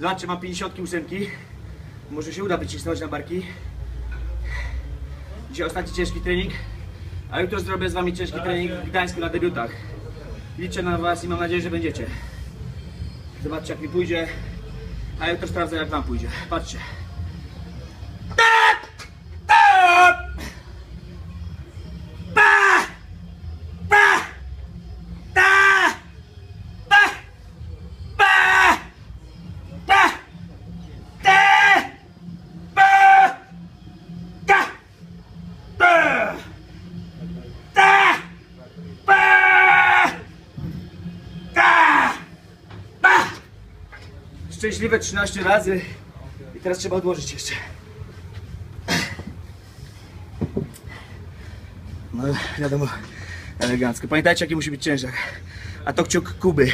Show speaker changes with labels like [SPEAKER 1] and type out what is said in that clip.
[SPEAKER 1] Zobaczcie, mam 58. Może się uda wycisnąć na barki. Dzisiaj ostatni ciężki trening. A jutro zrobię z wami ciężki trening w Gdańsku na debiutach. Liczę na was i mam nadzieję, że będziecie. Zobaczcie jak mi pójdzie. A jutro sprawdzę jak wam pójdzie. Patrzcie. Szczęśliwe 13 razy. I teraz trzeba odłożyć jeszcze. No wiadomo, elegancko. Pamiętajcie jaki musi być ciężar. A to kciuk Kuby.